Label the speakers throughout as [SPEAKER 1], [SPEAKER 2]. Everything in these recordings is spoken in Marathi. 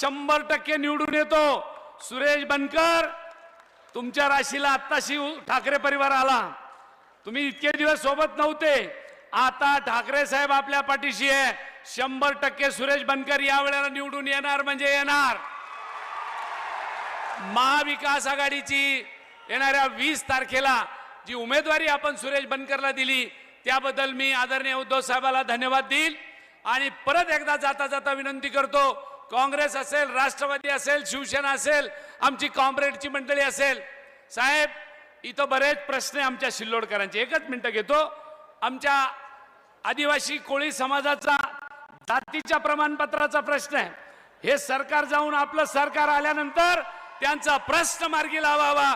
[SPEAKER 1] शंभर टक्के निवडून येतो. सुरेश बनकर तुमच्या राशीला आत्ताशी ठाकरे परिवार आला. तुम्ही इतके दिवस सोबत नव्हते. आता ठाकरे साहेब आपल्या पाठीशी आहे. शंभर टक्के सुरेश बनकर या वेळेला निवडून येणार म्हणजे येणार. महाविकास आघाडीची येणाऱ्या वीस तारखेला जी उमेदवारी आपण सुरेश बनकरला दिली त्याबद्दल मी आदरणीय उद्धव साहेबाला धन्यवाद देईल. आणि परत एकदा जाता जाता विनंती करतो काँग्रेस असेल राष्ट्रवादी असेल शिवसेना असेल आमची कॉम्रेडची मंडळी असेल. साहेब इथं बरेच प्रश्न आहे आमच्या शिल्लोडकरांचे. एकच मिनिटं घेतो. आमच्या आदिवासी कोळी समाजाचा जातीच्या प्रमाणपत्राचा प्रश्न आहे. हे सरकार जाऊन आपलं सरकार आल्यानंतर त्यांचा प्रश्न मार्गी लावावा.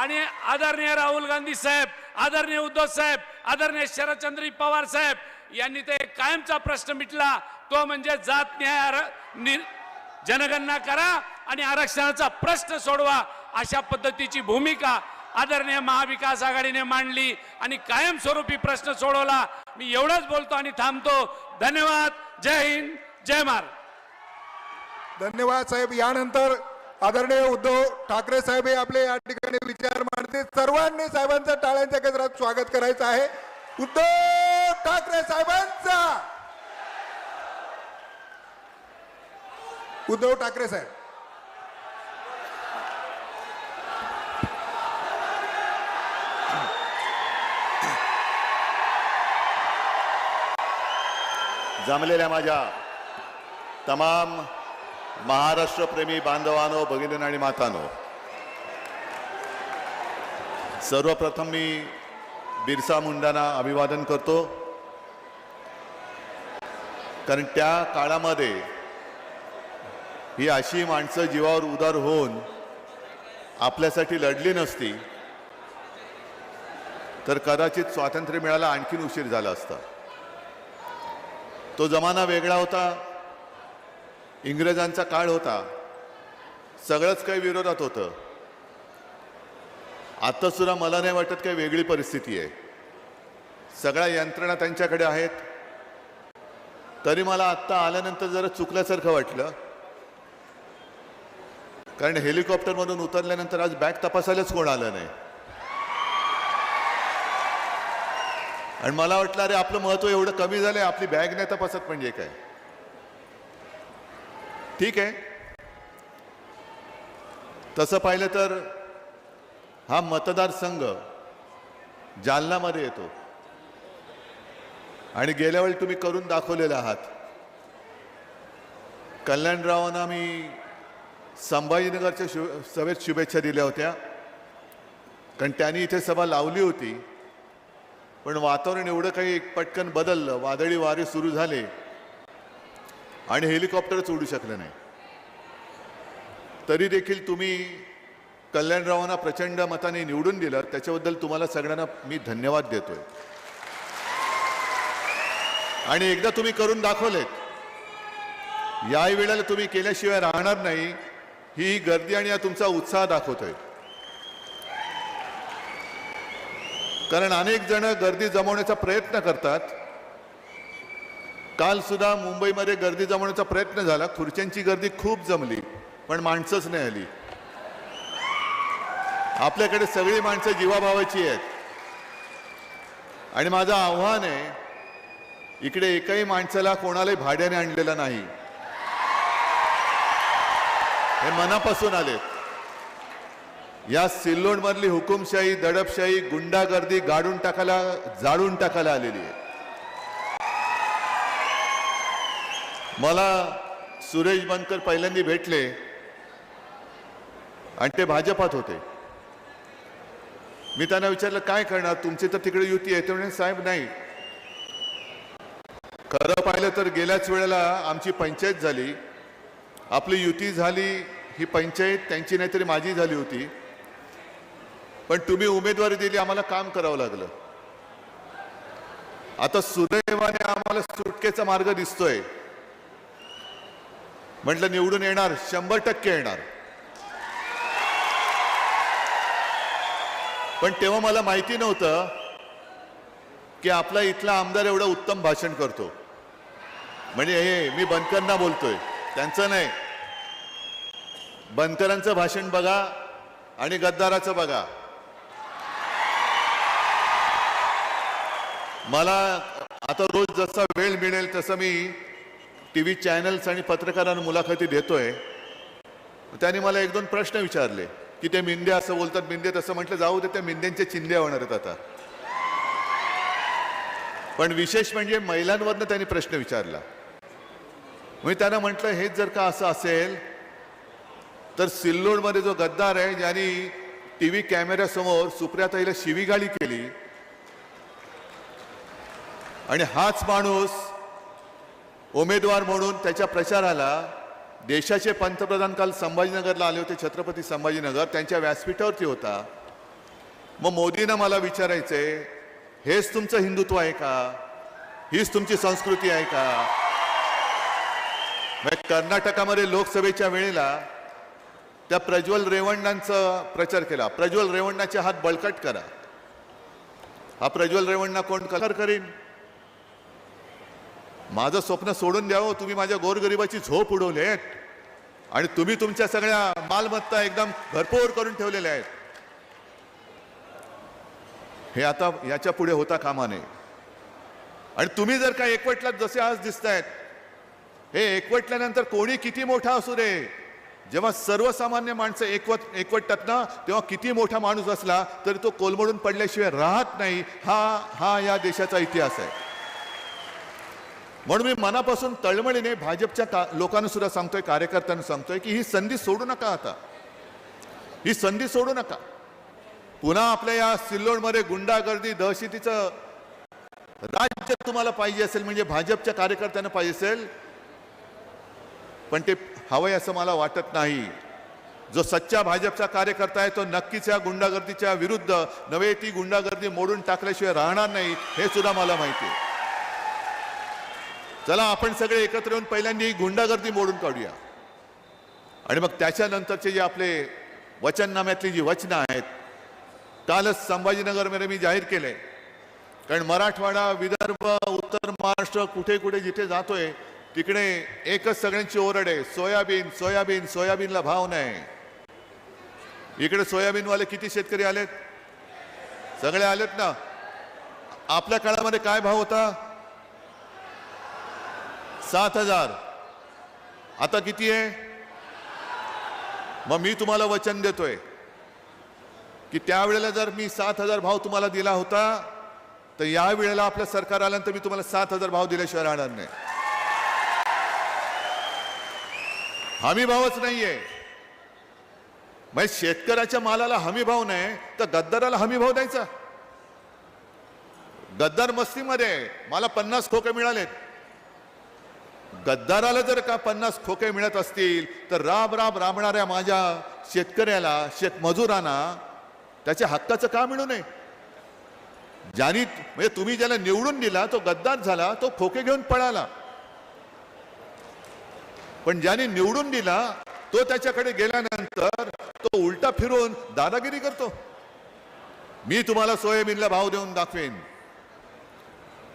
[SPEAKER 1] आणि आदरणीय राहुल गांधी साहेब आदरणीय उद्धव साहेब आदरणीय शरदचंद्र पवार साहेब यांनी ते कायमचा प्रश्न मिटला. तो म्हणजे जात न्याय जनगणना करा आणि आरक्षणाचा प्रश्न सोडवा अशा पद्धतीची भूमिका आदरणीय महाविकास आघाडीने मांडली आणि कायमस्वरूपी प्रश्न सोडवला. मी एवढंच बोलतो आणि थांबतो. धन्यवाद. जय हिंद. जय महाराज
[SPEAKER 2] धन्यवाद साहेब. यानंतर आदरणीय उद्धव ठाकरे साहेब हे आपले या ठिकाणी विचार मांडते सर्वांनी साहेबांचं टाळ्यांच्या गजरात स्वागत करायचं आहे. उद्धव ठाकरे साहेबांचा! उद्धव ठाकरे साहेब.
[SPEAKER 3] जमलेल्या माझ्या तमाम महाराष्ट्रप्रेमी बांधवानो भगिनी आणि मातानो सर्वप्रथम मी बिरसा मुंडांना अभिवादन करतो. कारण त्या काळामध्ये ही अशी माणसं जीवावर उदार होऊन आपल्यासाठी लढली नसती तर कदाचित स्वातंत्र्य मिळायला आणखीन उशीर झाला असता. तो जमाना वेगळा होता इंग्रजांचा काळ होता सगळंच काही विरोधात होतं. आत्तासुद्धा मला नाही वाटत काही वेगळी परिस्थिती आहे. सगळ्या यंत्रणा त्यांच्याकडे आहेत. तरी मला आत्ता आल्यानंतर जरा चुकल्यासारखं वाटलं. कारण हेलिकॉप्टरमधून उतरल्यानंतर आज बॅग तपासायलाच कोण आलं नाही. आणि मला वाटलं अरे आपलं महत्त्व एवढं कमी झालंय आपली बॅग नाही तपासत म्हणजे काय. ठीक आहे. तसं पाहिलं तर हा मतदारसंघ जालनामध्ये येतो. आणि गेल्या वेळी तुम्ही करून दाखवलेला आहात. कल्याणरावांना मी संभाजीनगरच्या शु सभेत शुभेच्छा दिल्या होत्या. कारण त्यांनी इथे सभा लावली होती. पण वातावरण एवढं काही पटकन बदललं वादळी वारे सुरू झाले. आणि हेलिकॉप्टरच उडू शकलं नाही. तरी देखील तुम्ही कल्याणरावांना प्रचंड मताने निवडून दिलं. त्याच्याबद्दल तुम्हाला सगळ्यांना मी धन्यवाद देतोय. आणि एकदा तुम्ही करून दाखवलेत. याही वेळेला तुम्ही केल्याशिवाय राहणार नाही. ही गर्दी आणि हा तुमचा उत्साह दाखवतोय. कारण अनेक जण गर्दी जमवण्याचा प्रयत्न करतात. काल सुद्धा मुंबईमध्ये गर्दी जमवण्याचा प्रयत्न झाला. खुर्च्यांची गर्दी खूप जमली पण माणसंच नाही आली. आपल्याकडे सगळी माणसं जीवाभावाची आहेत. आणि माझं आव्हान आहे इकडे एकाही माणसाला कोणालाही भाड्याने आणलेला नाही. हे मनापासून आलेत या सिल्लोड मधली हुकुमशाही दडपशाही गुंडागर्दी गाडून टाकायला जाळून टाकायला आलेली आहे. मला सुरेश बनकर पहिल्यांदा भेटले आणि ते भाजपात होते. मी त्यांना विचारलं काय करणार? तुमची तर तिकडे युती आहे. ते म्हणे साहेब नाही. खरं पाहिलं तर गेल्याच वेळेला आमची पंचायत झाली. आपली युती झाली ही पंचायत त्यांची नाहीतरी माझी झाली होती. पण तुम्ही उमेदवारी दिली आम्हाला काम करावं लागलं. आता सुदैवाने आम्हाला सुटकेचा मार्ग दिसतोय. म्हटलं निवडून येणार शंभर टक्के येणार. पण तेव्हा मला माहिती नव्हतं की आपला इथला आमदार एवढं उत्तम भाषण करतो. म्हणजे हे मी बनकरना बोलतोय. त्यांचं नाही. बनकरांचं भाषण बघा आणि गद्दाराचं बघा. मला आता रोज जसा वेळ मिळेल तसं मी टी व्ही चॅनल्स आणि पत्रकारांना मुलाखती देतोय. त्यांनी मला एक दोन प्रश्न विचारले की ते मिंदे असं बोलतात मिंदे तसं म्हटलं जाऊ दे त्या मिंद्यांचे चिंदे होणार आहेत आता. पण विशेष म्हणजे महिलांवरनं त्यांनी प्रश्न विचारला. मी त्यांना म्हटलं हेच जर का असं असेल तर सिल्लोडमध्ये जो गद्दार आहे ज्यांनी टी व्ही कॅमेऱ्यासमोर सुप्रियाताईला शिवीगाळी केली आणि हाच माणूस उमेदवार म्हणून त्याच्या प्रचाराला देशाचे पंतप्रधान काल संभाजीनगरला आले होते छत्रपती संभाजीनगर त्यांच्या व्यासपीठावरती होता. मग मोदींना मला विचारायचंय हेच तुमचं हिंदुत्व आहे का? हीच तुमची संस्कृती आहे का? कर्नाटकामध्ये लोकसभेच्या वेळेला त्या प्रज्वल रेवण्णांचा प्रचार केला. प्रज्वल रेवण्णाचे हात बळकट करा. हा प्रज्वल रेवण्णा कोण कलर करीन? माझं स्वप्न सोडून द्यावं हो. तुम्ही माझ्या गोरगरिबाची झोप उडवली आहेत आणि तुम्ही तुमच्या सगळ्या मालमत्ता एकदम भरपूर करून ठेवलेल्या आहेत. हे आता याच्यापुढे होता कामा नये. आणि तुम्ही जर का एकवटलात जसे आज दिसत आहेत हे एकवटल्यानंतर कोणी किती मोठा असू दे? जेव्हा सर्वसामान्य माणसं एकवट एकवटतात ना तेव्हा किती मोठा माणूस असला तरी तो कोलमडून पडल्याशिवाय राहत नाही. हा हा या देशाचा इतिहास आहे. म्हणून मी मनापासून तळमळीने भाजपच्या का लोकांना सुद्धा सांगतोय कार्यकर्त्यांना सांगतोय की ही संधी सोडू नका आता. ही संधी सोडू नका. पुन्हा आपल्या या सिल्लोडमध्ये गुंडागर्दी दहशतीचं राज्य तुम्हाला पाहिजे असेल म्हणजे भाजपच्या कार्यकर्त्यांना पाहिजे असेल पण ते हवंय असं मला वाटत नाही. जो सच्चा भाजपचा कार्यकर्ता आहे तो नक्कीच या गुंडागर्दीच्या विरुद्ध नव्हे ती गुंडागर्दी मोडून टाकल्याशिवाय राहणार नाही हे सुद्धा मला माहिती आहे. चला आपण सगळे एकत्र येऊन पहिल्यांदा ही गुंडागर्दी मोडून काढूया. आणि मग त्याच्यानंतरचे जे आपले वचननाम्यातली जी वचनं आहेत कालच संभाजीनगरमध्ये मी जाहीर केले कारण मराठवाडा विदर्भ उत्तर महाराष्ट्र कुठे कुठे जिथे जातोय तिकडे एकच सगळ्यांची ओरड आहे सोयाबीन सोयाबीन सोयाबीनला भाव नाही. इकडे सोयाबीनवाले किती शेतकरी आलेत? सगळे आलेत ना? आपल्या काळामध्ये काय भाव होता? सात हजार. आता किती आहे? मग मी तुम्हाला वचन देतोय की त्यावेळेला जर मी सात हजार भाव तुम्हाला दिला होता तर या वेळेला आपलं सरकार आल्यानंतर मी तुम्हाला सात हजार भाव दिल्याशिवाय राहणार नाही. हमी भावच नाहीये. मग शेतकऱ्याच्या मालाला हमी भाव नाही तर गद्दाराला हमी भाव द्यायचा. गद्दार मस्तीमध्ये आहे. मला पन्नास खोके मिळालेत. गद्दाराला जर का पन्नास खोके मिळत असतील तर राब राब राबणाऱ्या माझ्या शेतकऱ्याला शेतमजुरांना त्याच्या हक्काचं का मिळू नये? ज्यांनी म्हणजे तुम्ही ज्याला निवडून दिला तो गद्दार झाला तो खोके घेऊन पळाला. पण ज्याने निवडून दिला तो त्याच्याकडे गेल्यानंतर तो उलटा फिरून दादागिरी करतो. मी तुम्हाला सोयाबीनला भाव देऊन दाखवेन.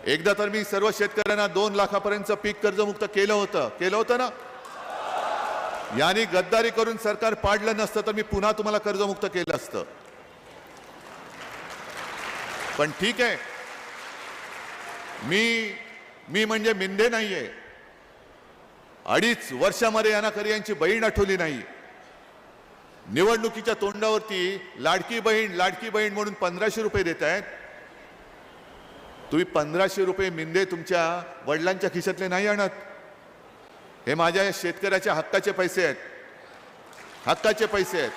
[SPEAKER 3] एकदा तर मी सर्व शेतकऱ्यांना दोन लाखापर्यंत पीक कर्जमुक्त केलं होतं. केलं होतं ना? यांनी गद्दारी करून सरकार पाडलं नसतं तर मी पुन्हा तुम्हाला कर्जमुक्त केलं असतं. पण ठीक आहे. मी मी म्हणजे मिंदे नाहीये. अडीच वर्षामध्ये यांना कधी यांची बहीण आठवली नाही. निवडणुकीच्या तोंडावरती लाडकी बहीण लाडकी बहीण म्हणून पंधराशे रुपये देत आहेत. तुम्ही पंधराशे रुपये मिंदे तुमच्या वडिलांच्या खिशातले नाही आणत. हे माझ्या शेतकऱ्याच्या हक्काचे पैसे आहेत. हक्काचे पैसे आहेत.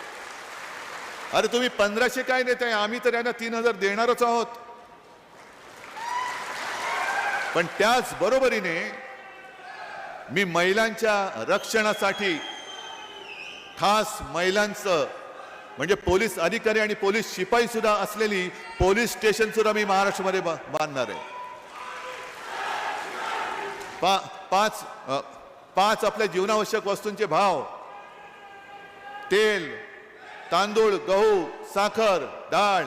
[SPEAKER 3] अरे तुम्ही पंधराशे काय देताय आम्ही तर यांना तीन हजार देणारच आहोत. पण त्याच बरोबरीने मी महिलांच्या रक्षणासाठी खास महिलांचं म्हणजे पोलीस अधिकारी आणि पोलीस शिपाई सुद्धा असलेली पोलीस स्टेशन सुद्धा मी महाराष्ट्रामध्ये बांधणार आहे. पा पाच पाच आपल्या जीवनावश्यक वस्तूंचे भाव. तेल तांदूळ गहू साखर डाळ.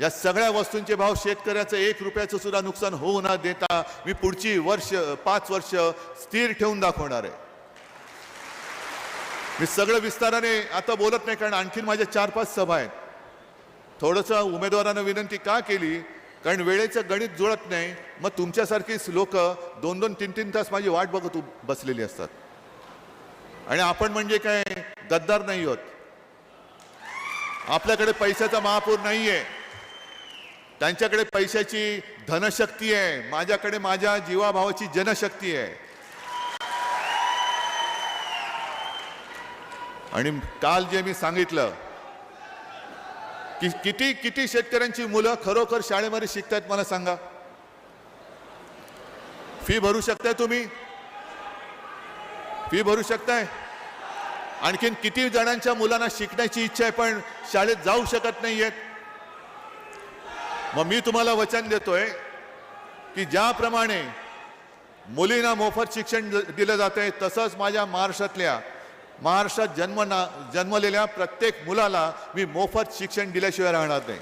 [SPEAKER 3] या सगळ्या वस्तूंचे भाव शेतकऱ्याचं एक रुपयाचं सुद्धा नुकसान होऊ न देता मी पुढची वर्ष पाच वर्ष स्थिर ठेवून दाखवणार आहे. मी सगळं विस्ताराने आता बोलत नाही कारण आणखीन माझ्या चार पाच सभा आहेत. थोडंसं उमेदवारांना विनंती का केली? कारण वेळेचं गणित जुळत नाही. मग तुमच्यासारखीच लोक दोन दोन तीन तीन तास माझी वाट बघत बसलेली असतात. आणि आपण म्हणजे काय? गद्दार नाही होत. आपल्याकडे पैशाचा महापूर नाही आहे त्यांच्याकडे पैशाची धनशक्ती आहे. माझ्याकडे माझ्या जीवाभावाची जनशक्ती आहे. आणि काल जे मी सांगितलं की किती किती शेतकऱ्यांची मुलं खरोखर शाळेमध्ये शिकतायत मला सांगा. फी भरू शकताय तुम्ही? फी भरू शकताय? आणखीन किती जणांच्या मुलांना शिकण्याची इच्छा आहे पण शाळेत जाऊ शकत नाही आहेत मग मी तुम्हाला वचन देतोय की ज्याप्रमाणे मुलींना मोफत शिक्षण दिलं जातंय तसंच माझ्या महाराष्ट्रातल्या महाराष्ट्रात जन्म ना जन्मलेल्या प्रत्येक मुलाला मी मोफत शिक्षण दिल्याशिवाय राहणार नाही.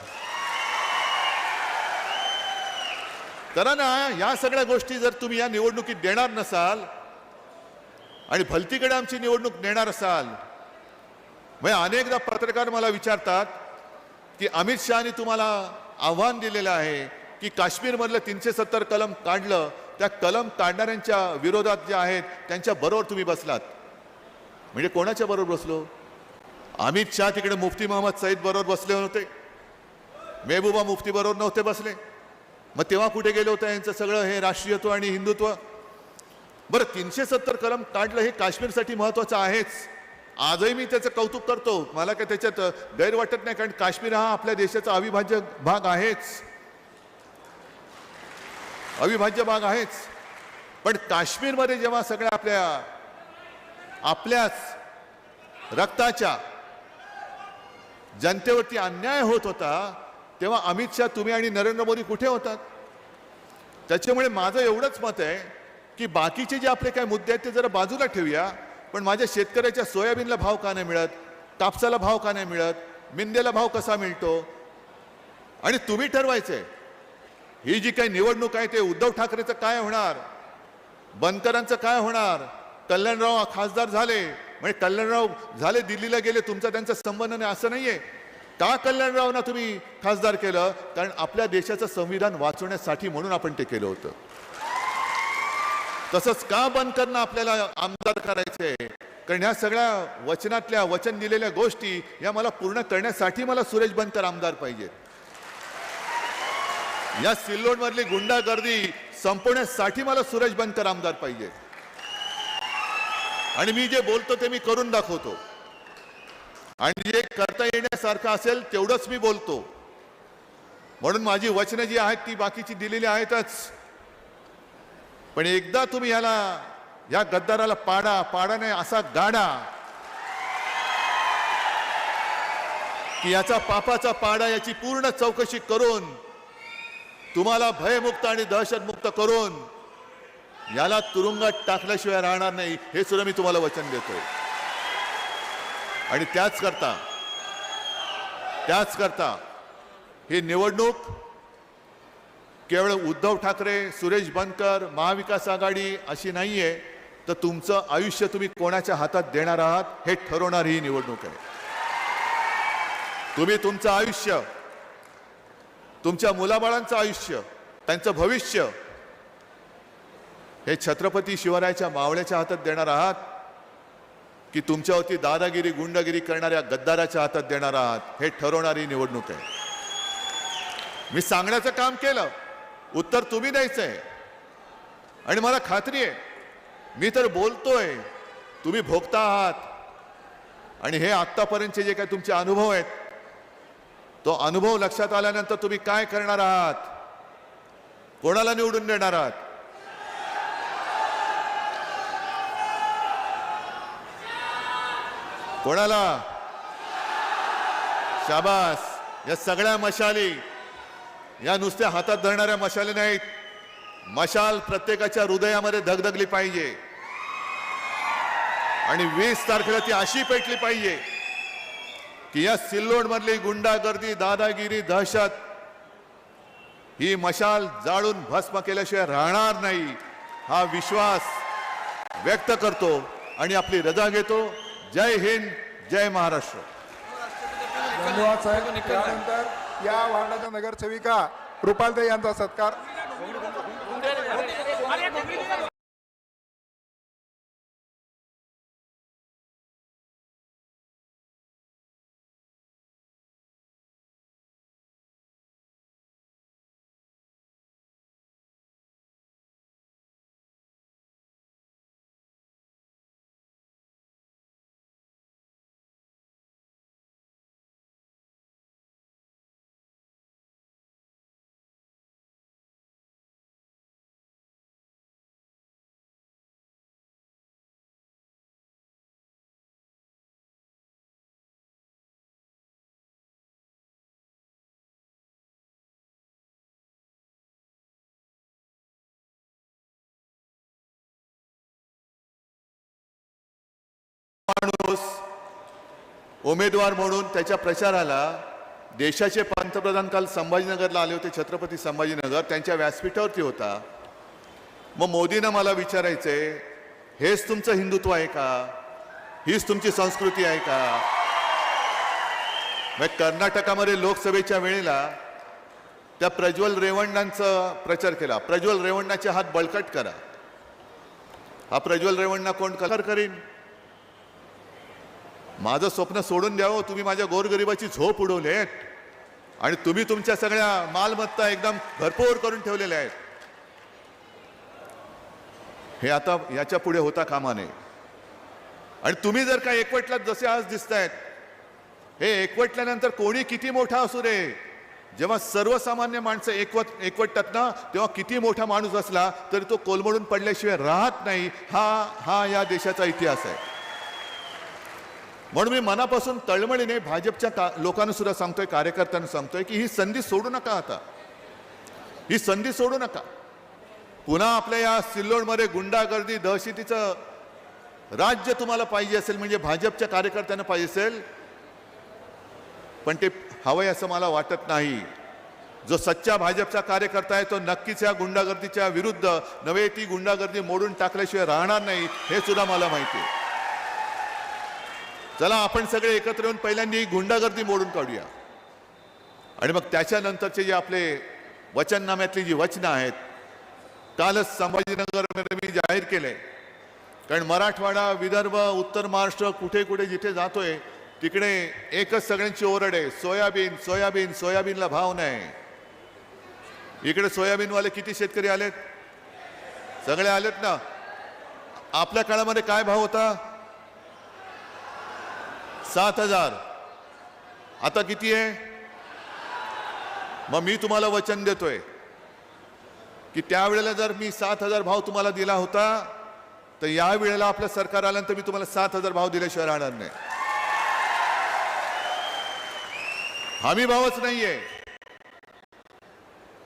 [SPEAKER 3] तर ना या सगळ्या गोष्टी जर तुम्ही या निवडणुकीत देणार नसाल आणि भलतीकडे आमची निवडणूक नेणार असाल म्हणजे अनेकदा पत्रकार मला विचारतात की अमित शहानी तुम्हाला आव्हान दिलेलं आहे की काश्मीरमधलं तीनशे सत्तर कलम काढलं त्या कलम काढणाऱ्यांच्या विरोधात जे आहेत त्यांच्या बरोबर तुम्ही बसलात. म्हणजे कोणाच्या बरोबर बसलो? अमित शहा तिकडे मुफ्ती मोहम्मद सईद बरोबर बसले होते. मेहबूबा मुफ्ती बरोबर नव्हते बसले. मग तेव्हा कुठे गेलं होतं यांचं सगळं हे राष्ट्रीयत्व आणि हिंदुत्व? बरं तीनशे सत्तर कलम काढलं हे काश्मीरसाठी महत्त्वाचं आहेच. आजही मी त्याचं कौतुक करतो. मला काय त्याच्यात गैर वाटत नाही कारण काश्मीर हा आपल्या देशाचा अविभाज्य भाग आहेच. अविभाज्य भाग आहेच. पण काश्मीरमध्ये जेव्हा सगळ्या आपल्या आपल्याच रक्ताच्या जनतेवरती अन्याय होत होता तेव्हा अमित शहा तुम्ही आणि नरेंद्र मोदी कुठे होतात? त्याच्यामुळे माझं एवढंच मत आहे की बाकीचे जे आपले काय मुद्दे आहेत ते जरा बाजूला ठेवूया. पण माझ्या शेतकऱ्याच्या सोयाबीनला भाव का नाही मिळत? कापसाला भाव का नाही मिळत? मिंदेला भाव कसा मिळतो? आणि तुम्ही ठरवायचे ही जी काही निवडणूक आहे ते उद्धव ठाकरेचं काय होणार? बनकरांचं काय होणार? कल्याणराव खासदार झाले. म्हणजे कल्याणराव झाले दिल्लीला गेले तुमचा त्यांचा संबंध नाही असं नाहीये. का कल्याणरावना तुम्ही खासदार केलं? कारण आपल्या देशाचं संविधान वाचवण्यासाठी म्हणून आपण ते केलं होतं. तसंच का बनकरना आपल्याला आमदार करायचे कारण ह्या सगळ्या वचनातल्या वचन दिलेल्या गोष्टी या मला पूर्ण करण्यासाठी मला सुरेश बनकर आमदार पाहिजेत. या सिल्लोडमधली गुंडागर्दी संपवण्यासाठी मला सुरेश बनकर आमदार पाहिजे आणि मी जे बोलतो ते मी करून दाखवतो. आणि जे करता येण्यासारखं असेल तेवढंच मी बोलतो. म्हणून माझी वचनं जी आहेत ती बाकीची दिलेली आहेतच. पण एकदा तुम्ही याला या गद्दाराला पाडा पाडा नाही असा गाडा की याचा पापाचा पाडा याची पूर्ण चौकशी करून तुम्हाला भयमुक्त आणि दहशतमुक्त करून याला तुरुंगात टाकल्याशिवाय राहणार नाही हे सुद्धा मी तुम्हाला वचन देतोय. आणि त्याच करता त्याच करता ही निवडणूक केवळ उद्धव ठाकरे सुरेश बनकर महाविकास आघाडी अशी नाहीये. तर तुमचं आयुष्य तुम्ही कोणाच्या हातात देणार आहात हे ठरवणारी ही निवडणूक आहे. तुम्ही तुमचं आयुष्य तुमच्या मुलाबाळांचं आयुष्य त्यांचं भविष्य हे छत्रपती शिवरायाच्या मावळ्याच्या हातात देणार आहात की तुमच्यावरती दादागिरी गुंडगिरी करणाऱ्या गद्दाराच्या हातात देणार आहात हे ठरवणारी निवडणूक आहे. मी सांगण्याचं काम केलं उत्तर तुम्ही द्यायचं आहे आणि मला खात्री आहे मी तर बोलतोय. तुम्ही भोगता आहात. आणि हे आत्तापर्यंतचे जे काही तुमचे अनुभव आहेत तो अनुभव लक्षात आल्यानंतर तुम्ही काय करणार आहात? कोणाला निवडून देणार आहात? कोणाला? शाबास. या सगळ्या मशाली या नुसत्या हातात धरणाऱ्या मशाली नाहीत. मशाल प्रत्येकाच्या हृदयामध्ये धगधगली पाहिजे. आणि वीस तारखेला ती अशी पेटली पाहिजे की या सिल्लोड मधली गुंडागर्दी दादागिरी दहशत ही मशाल जाळून भस्म केल्याशिवाय राहणार नाही हा विश्वास व्यक्त करतो आणि आपली रजा घेतो. जय हिंद जय महाराष्ट्र.
[SPEAKER 2] धन्यवाद साहेब. त्यानंतर या वार्डाच्या नगरसेविका रुपालताई यांचा सत्कार.
[SPEAKER 3] पाऊस उमेदवार म्हणून त्याच्या प्रचाराला देशाचे पंतप्रधान काल संभाजीनगरला आले होते छत्रपती संभाजीनगर. त्यांच्या व्यासपीठावरती होता. मग मोदीनं मला विचारायचंय हेच तुमचं हिंदुत्व आहे का? हीच तुमची संस्कृती आहे का? मग कर्नाटकामध्ये लोकसभेच्या वेळेला त्या प्रज्वल रेवण्णांचा प्रचार केला. प्रज्वल रेवण्णाचे हात बळकट करा. हा प्रज्वल रेवण्णा कोण? कलर करीन. माझं स्वप्न सोडून द्यावं तुम्ही माझ्या गोरगरिबाची झोप उडवलेत. आणि तुम्ही तुमच्या सगळ्या मालमत्ता एकदम भरपूर करून ठेवलेल्या आहेत. हे आता याच्यापुढे होता कामा नये. आणि तुम्ही जर का एकवटलात जसे आज दिसत आहेत हे एकवटल्यानंतर कोणी किती मोठा असू रे जेव्हा सर्वसामान्य माणसं एकवट एकवटतात ना तेव्हा किती मोठा माणूस असला तरी तो कोलमडून पडल्याशिवाय राहत नाही. हा हा या देशाचा इतिहास आहे. म्हणून मी मनापासून तळमळीने भाजपच्या का लोकांना सुद्धा सांगतोय कार्यकर्त्यांना सांगतोय की ही संधी सोडू नका आता. ही संधी सोडू नका. पुन्हा आपल्या या सिल्लोडमध्ये गुंडागर्दी दहशतीचं राज्य तुम्हाला पाहिजे असेल म्हणजे भाजपच्या कार्यकर्त्यांना पाहिजे असेल पण ते हवंय असं मला वाटत नाही. जो सच्चा भाजपचा कार्यकर्ता आहे तो नक्कीच या गुंडागर्दीच्या विरुद्ध नव्हे ती गुंडागर्दी मोडून टाकल्याशिवाय राहणार नाही हे सुद्धा मला माहिती आहे. चला आपण सगळे एकत्र येऊन पहिल्यांदा ही गुंडागर्दी मोडून काढूया. आणि मग त्याच्यानंतरचे जे आपले वचननाम्यातली जी वचनं आहेत कालच संभाजीनगरमध्ये मी जाहीर केले कारण मराठवाडा विदर्भ उत्तर महाराष्ट्र कुठे कुठे जिथे जातोय तिकडे एकच सगळ्यांची ओरड आहे सोयाबीन सोयाबीन सोयाबीनला भाव नाही. इकडे सोयाबीनवाले किती शेतकरी आलेत? सगळे आलेत ना? आपल्या काळामध्ये काय भाव होता? सात हजार. आता किती आहे? मग मी तुम्हाला वचन देतोय की त्यावेळेला जर मी सात हजार भाव तुम्हाला दिला होता तर या वेळेला आपलं सरकार आल्यानंतर मी तुम्हाला सात हजार भाव दिल्याशिवाय राहणार नाही. हमी भावच नाहीये.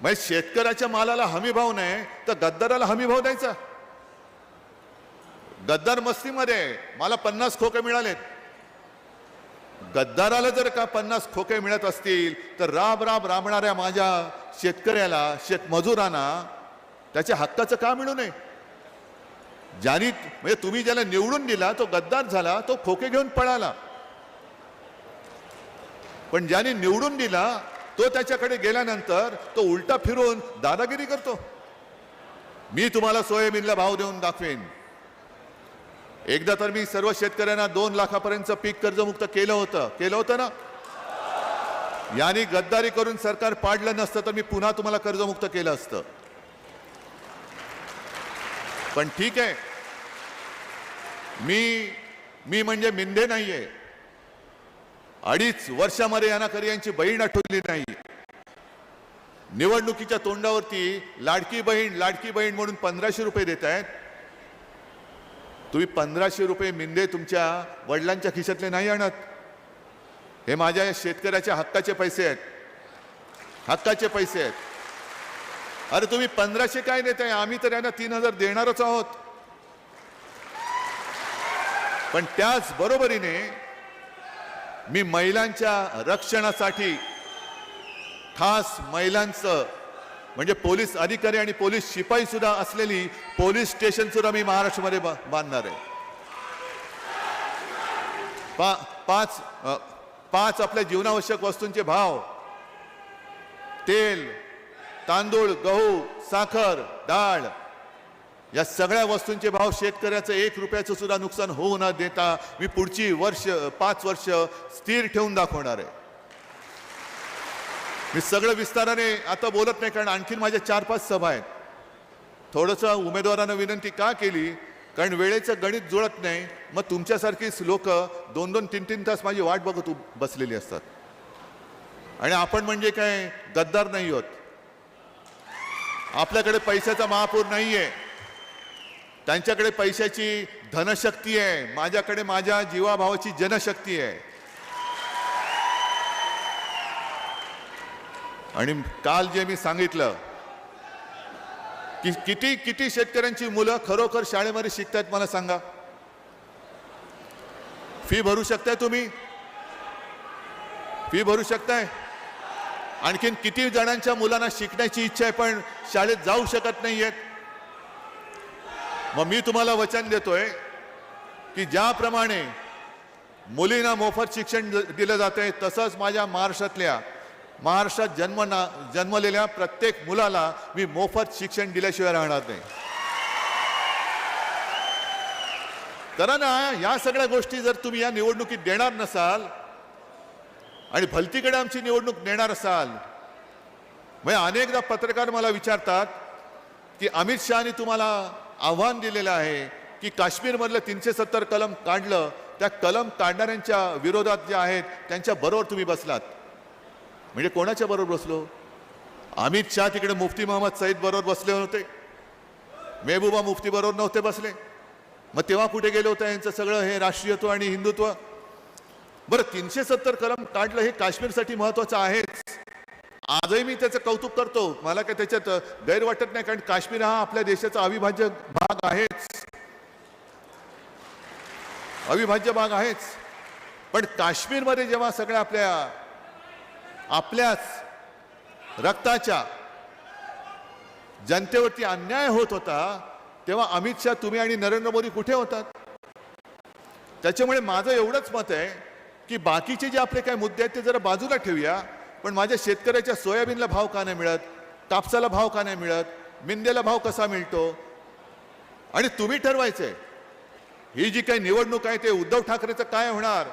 [SPEAKER 3] म्हणजे शेतकऱ्याच्या मालाला हमी भाव नाही तर गद्दाराला हमी भाव द्यायचा. गद्दार मस्तीमध्ये आहे. मला पन्नास खोके मिळालेत. गद्दाराला जर का पन्नास खोके मिळत असतील तर राब राब राबणाऱ्या माझ्या शेतकऱ्याला शेतमजुरांना त्याच्या हक्काचं का मिळू नये? ज्यानी म्हणजे तुम्ही ज्याला निवडून दिला तो गद्दार झाला तो खोके घेऊन पळाला. पण ज्याने निवडून दिला तो त्याच्याकडे गेल्यानंतर तो उलटा फिरून दादागिरी करतो. मी तुम्हाला सोयाबीनला भाव देऊन दाखवेन. एकदा तर मी सर्व शेतकऱ्यांना दोन लाखापर्यंतचं पीक कर्जमुक्त केलं होतं. केलं होतं ना? यांनी गद्दारी करून सरकार पाडलं नसतं तर मी पुन्हा तुम्हाला कर्जमुक्त केलं असतं. पण ठीक आहे. मी मी म्हणजे मिंदे नाहीये. अडीच वर्षामध्ये यांना कधी यांची बहीण आठवली नाही. निवडणुकीच्या तोंडावरती लाडकी बहीण लाडकी बहीण म्हणून पंधराशे रुपये देत आहेत तुम्ही पंधराशे रुपये मिंदे तुमच्या वडिलांच्या खिशातले नाही आणत. हे माझ्या शेतकऱ्याच्या हक्काचे पैसे आहेत. हक्काचे पैसे आहेत. अरे तुम्ही पंधराशे काय देताय? आम्ही तर यांना तीन हजार देणारच आहोत. पण त्याच बरोबरीने मी महिलांच्या रक्षणासाठी खास महिलांचं म्हणजे पोलीस अधिकारी आणि पोलीस शिपाई सुद्धा असलेली पोलीस स्टेशन सुद्धा मी महाराष्ट्रामध्ये बांधणार आहे. पा पाच पाच आपल्या जीवनावश्यक वस्तूंचे भाव. तेल तांदूळ गहू साखर डाळ. या सगळ्या वस्तूंचे भाव शेतकऱ्याचं एक रुपयाचं सुद्धा नुकसान होऊ न देता मी पुढची वर्ष पाच वर्ष स्थिर ठेवून दाखवणार आहे. मी सगळं विस्ताराने आता बोलत नाही कारण आणखीन माझ्या चार पाच सभा आहेत. थोडंसं उमेदवारांना विनंती का केली? कारण वेळेचं गणित जुळत नाही. मग तुमच्यासारखीच लोक दोन दोन तीन तीन तास माझी वाट बघत बसलेली असतात. आणि आपण म्हणजे काय? गद्दार नाही होत. आपल्याकडे पैशाचा महापूर नाही आहे त्यांच्याकडे पैशाची धनशक्ती आहे. माझ्याकडे माझ्या जीवाभावाची जनशक्ती आहे. आणि काल जे मी सांगितलं की किती किती शेतकऱ्यांची मुलं खरोखर शाळेमध्ये शिकतायत मला सांगा. फी भरू शकताय तुम्ही? फी भरू शकताय? आणखीन किती जणांच्या मुलांना शिकण्याची इच्छा आहे पण शाळेत जाऊ शकत नाहीयेत? मग मी तुम्हाला वचन देतोय की ज्याप्रमाणे मुलींना मोफत शिक्षण दिलं जात आहे तसंच माझ्या महाराष्ट्रातल्या महाराष्ट्रात जन्म ना जन्मलेल्या प्रत्येक मुलाला मी मोफत शिक्षण दिल्याशिवाय राहणार नाही. तर ना या सगळ्या गोष्टी जर तुम्ही या निवडणुकीत देणार नसाल आणि भलतीकडे आमची निवडणूक नेणार असाल म्हणजे अनेकदा पत्रकार मला विचारतात की अमित शहानी तुम्हाला आव्हान दिलेलं आहे की काश्मीरमधलं तीनशे सत्तर कलम काढलं त्या कलम काढणाऱ्यांच्या विरोधात जे आहेत त्यांच्या बरोबर तुम्ही बसलात. म्हणजे कोणाच्या बरोबर बसलो? अमित शहा तिकडे मुफ्ती मोहम्मद सईद बरोबर बसले होते. मेहबूबा मुफ्ती बरोबर नव्हते बसले. मग तेव्हा कुठे गेले होते यांचं सगळं हे राष्ट्रीयत्व आणि हिंदुत्व? बरं तीनशे सत्तर कलम काढलं हे काश्मीरसाठी महत्वाचं आहेच. आजही मी त्याचं कौतुक करतो. मला काय त्याच्यात गैर वाटत नाही कारण काश्मीर हा आपल्या देशाचा अविभाज्य भाग आहेच. अविभाज्य भाग आहेच. पण काश्मीरमध्ये जेव्हा सगळ्या आपल्या आपल्याच रक्ताच्या जनतेवरती अन्याय होत होता तेव्हा अमित शहा तुम्ही आणि नरेंद्र मोदी कुठे होतात? त्याच्यामुळे माझं एवढंच मत आहे की बाकीचे जे आपले काही मुद्दे आहेत ते जरा बाजूला ठेवूया. पण माझ्या शेतकऱ्याच्या सोयाबीनला भाव का नाही मिळत? कापसाला भाव का नाही मिळत? मिंदेला भाव कसा मिळतो? आणि तुम्ही ठरवायचंय ही जी काही निवडणूक आहे ते उद्धव ठाकरेचं काय होणार?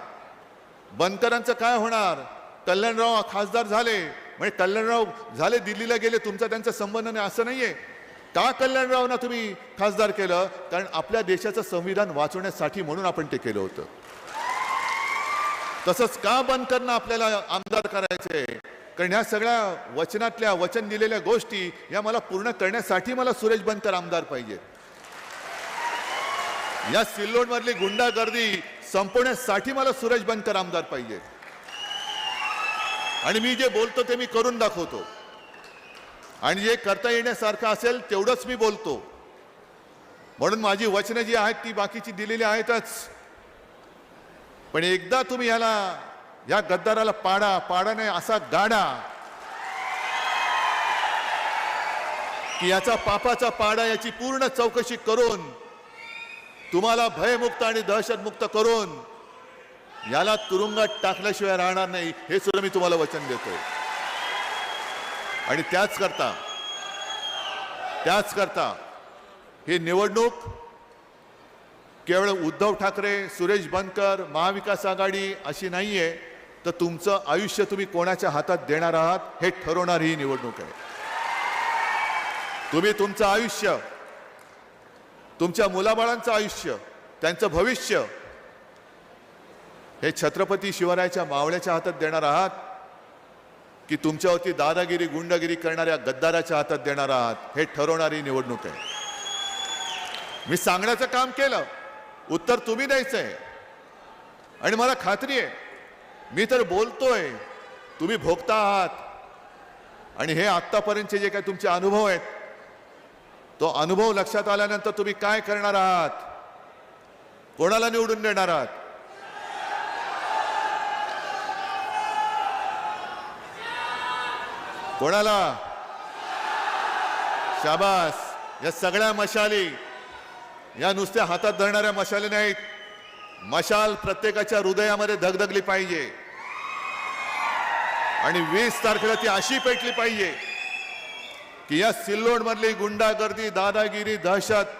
[SPEAKER 3] बनकरांचं काय होणार? कल्याणराव खासदार झाले. म्हणजे कल्याणराव झाले दिल्लीला गेले तुमचा त्यांचा संबंध नाही असं नाहीये. का कल्याणरावना तुम्ही खासदार केलं? कारण आपल्या देशाचं संविधान वाचवण्यासाठी म्हणून आपण ते केलं होतं. तसंच का बनकरना आपल्याला आमदार करायचे? कारण ह्या सगळ्या वचनातल्या वचन दिलेल्या गोष्टी या मला पूर्ण करण्यासाठी मला सुरेश बनकर आमदार पाहिजे. या सिल्लोडमधली गुंडागर्दी संपवण्यासाठी मला सुरेश बनकर आमदार पाहिजे. आणि मी जे बोलतो ते मी करून दाखवतो. आणि जे करता येण्यासारखं असेल तेवढंच मी बोलतो. म्हणून माझी वचनं जी आहेत ती बाकीची दिलेली आहेतच. पण एकदा तुम्ही याला या गद्दाराला पाडा पाडा नाही असा गाडा. की याचा पापाचा पाडा याची पूर्ण चौकशी करून तुम्हाला भयमुक्त आणि दहशतमुक्त करून याला तुरुंगात टाकल्याशिवाय राहणार नाही हे सुद्धा मी तुम्हाला वचन देतो आणि त्याच करता त्याच करता ही निवडणूक केवळ उद्धव ठाकरे सुरेश बनकर महाविकास आघाडी अशी नाहीये तर तुमचं आयुष्य तुम्ही कोणाच्या हातात देणार आहात हे ठरवणारी ही निवडणूक आहे. तुम्ही तुमचं आयुष्य तुमच्या मुलाबाळांचं आयुष्य त्यांचं भविष्य हे छत्रपती शिवरायाच्या मावळ्याच्या हातात देणार आहात? की तुमच्यावरती दादागिरी गुंडगिरी करणाऱ्या गद्दाराच्या हातात देणार आहात? हे ठरवणारी निवडणूक आहे. मी सांगण्याचं काम केलं. उत्तर तुम्ही द्यायचं आहे. आणि मला खात्री आहे मी तर बोलतोय. तुम्ही भोगता आहात. आणि हे आत्तापर्यंतचे जे काही तुमचे अनुभव आहेत तो अनुभव लक्षात आल्यानंतर तुम्ही काय करणार आहात? कोणाला निवडून देणार आहात? कोणाला? शाबास. या सगळ्या मशाली. या नुसत्या हातात धरणाऱ्या मशाली नाहीत. मशाल प्रत्येकाच्या हृदयामध्ये धगधगली पाहिजे. आणि वीस तारखेला ती अशी पेटली पाहिजे की या सिल्लोड मधली गुंडागर्दी दादागिरी दहशत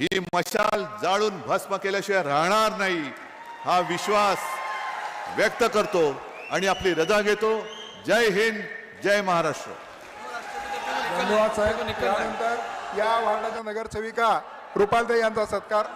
[SPEAKER 3] ही मशाल जाळून भस्म केल्याशिवाय राहणार नाही. हा विश्वास व्यक्त करतो आणि आपली रजा घेतो. जय हिंद जय महाराष्ट्र.
[SPEAKER 2] धन्यवाद साहेब. त्यानंतर या वार्डाच्या नगरसेविका रुपालताई यांचा सत्कार.